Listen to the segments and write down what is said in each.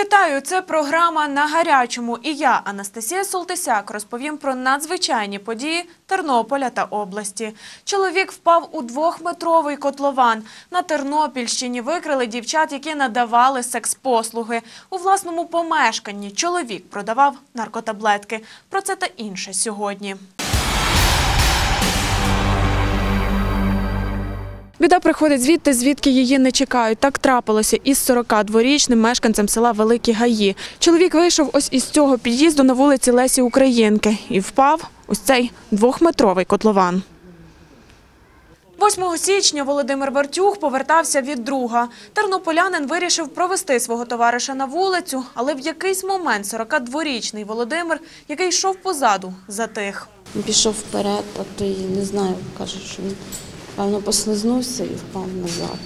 Вітаю! Це програма на гарячому. І я, Анастасія Солтисяк, розповім про надзвичайні події Тернополя та області. Чоловік впав у двохметровий котлован. На Тернопільщині викрили дівчат, які надавали секс-послуги. У власному помешканні чоловік продавав наркотаблетки. Про це та інше сьогодні. Біда приходить звідти, звідки її не чекають. Так трапилося із 42-річним мешканцем села Великі Гаї. Чоловік вийшов ось із цього під'їзду на вулиці Лесі Українки і впав ось цей двохметровий котлован. 8 січня Володимир Вартюх повертався від друга. Тернополянин вирішив провести свого товариша на вулицю, але в якийсь момент 42-річний Володимир, який йшов позаду, затих. Пішов вперед, а той не знаю, каже, що він певно послизнувся і впав назад.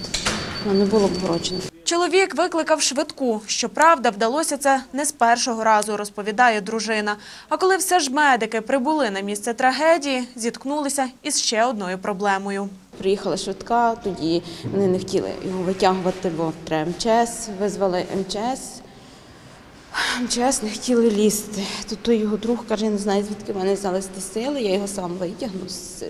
Ну, не було обгороджено. Чоловік викликав швидку. Щоправда, вдалося це не з першого разу, розповідає дружина. А коли все ж медики прибули на місце трагедії, зіткнулися із ще одною проблемою. Приїхала швидка, тоді вони не хотіли його витягувати, бо треба МЧС, визвали МЧС. МЧС не хотіли лізти. Тут той його друг каже, я не знаю, звідки в мене взялись ті сили, я його сам витягну з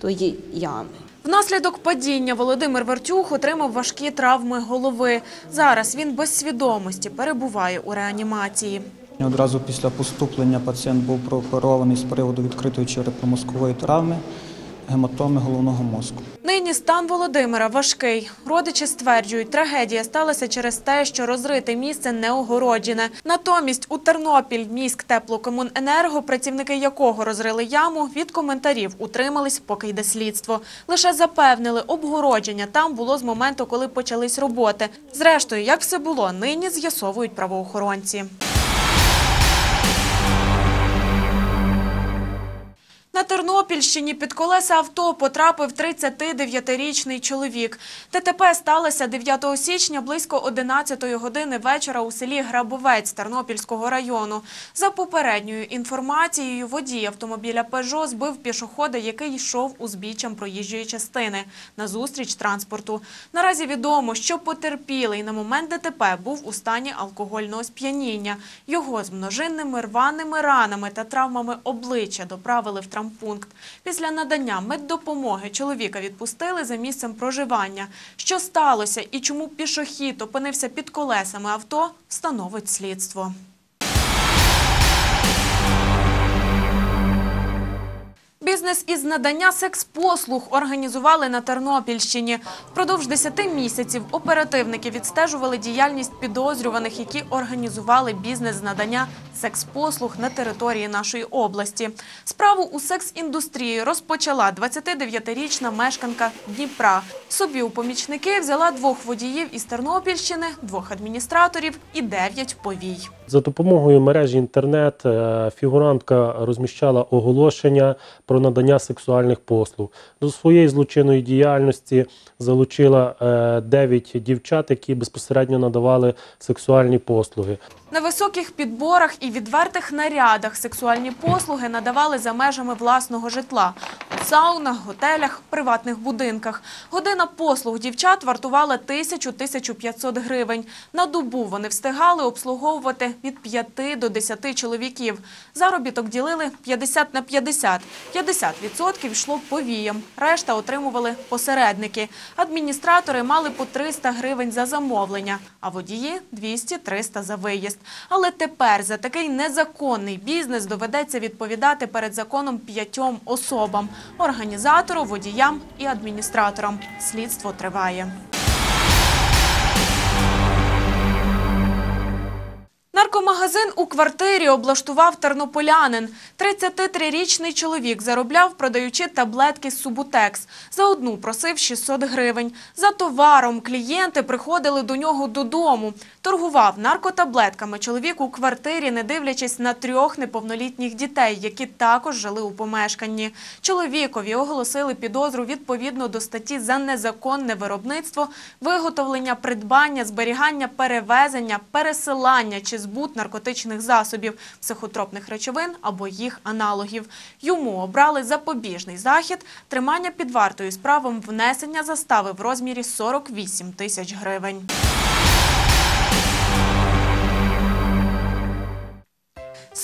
тої ями. Внаслідок падіння Володимир Вартюх отримав важкі травми голови. Зараз він без свідомості перебуває у реанімації. Одразу після поступлення пацієнт був прооперований з приводу відкритої черепно-мозкової травми, гематоми головного мозку. Нині стан Володимира важкий. Родичі стверджують, трагедія сталася через те, що розрите місце не огороджене. Натомість у Тернопіль міськ теплокомуненерго, працівники якого розрили яму, від коментарів утримались, поки йде слідство. Лише запевнили, обгородження там було з моменту, коли почались роботи. Зрештою, як все було, нині з'ясовують правоохоронці. На Тернопільщині під колеса авто потрапив 39-річний чоловік. ДТП сталося 9 січня близько 11 години вечора у селі Грабовець Тернопільського району. За попередньою інформацією, водій автомобіля «Пежо» збив пішохода, який йшов узбіччям проїжджої частини на зустріч транспорту. Наразі відомо, що потерпілий на момент ДТП був у стані алкогольного сп'яніння. Його з множинними рваними ранами та травмами обличчя доправили в травмпункт. Після надання меддопомоги чоловіка відпустили за місцем проживання. Що сталося і чому пішохід опинився під колесами авто, встановить слідство. Бізнес із надання секс-послуг організували на Тернопільщині. Впродовж 10 місяців оперативники відстежували діяльність підозрюваних, які організували бізнес з надання секс-послуг на території нашої області. Справу у секс-індустрії розпочала 29-річна мешканка Дніпра. Собі у помічники взяла двох водіїв із Тернопільщини, двох адміністраторів і дев'ять повій. За допомогою мережі інтернет е, фігурантка розміщала оголошення про надання сексуальних послуг. До своєї злочинної діяльності залучила 9 дівчат, які безпосередньо надавали сексуальні послуги. На високих підборах і відвертих нарядах сексуальні послуги надавали за межами власного житла саунах, готелях, приватних будинках. Година послуг дівчат вартувала 1000-1500 гривень. На добу вони встигали обслуговувати від 5 до 10 чоловіків. Заробіток ділили 50 на 50. 50% йшло повіям, решта отримували посередники. Адміністратори мали по 300 гривень за замовлення, а водії – 200-300 за виїзд. Але тепер за такий незаконний бізнес доведеться відповідати перед законом п'ятьом особам – організатору, водіям і адміністраторам. Слідство триває. Наркомагазин у квартирі облаштував тернополянин. 33-річний чоловік заробляв, продаючи таблетки Субутекс. За одну просив 600 гривень. За товаром клієнти приходили до нього додому. Торгував наркотаблетками чоловік у квартирі, не дивлячись на трьох неповнолітніх дітей, які також жили у помешканні. Чоловікові оголосили підозру відповідно до статті за незаконне виробництво, виготовлення, придбання, зберігання, перевезення, пересилання чи збут наркотичних засобів, психотропних речовин або їх аналогів. Йому обрали запобіжний захід, тримання під вартою з правом внесення застави в розмірі 48 тисяч гривень.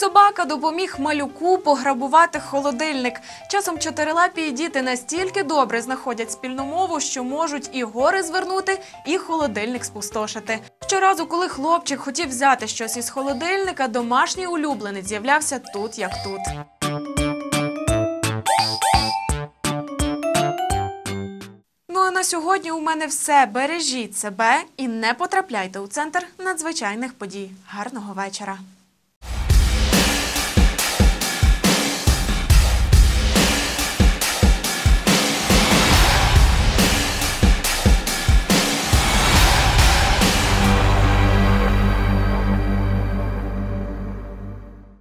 Собака допоміг малюку пограбувати холодильник. Часом чотирилапі діти настільки добре знаходять спільну мову, що можуть і гори звернути, і холодильник спустошити. Щоразу, коли хлопчик хотів взяти щось із холодильника, домашній улюбленець з'являвся тут як тут. Ну а на сьогодні у мене все. Бережіть себе і не потрапляйте у центр надзвичайних подій. Гарного вечора.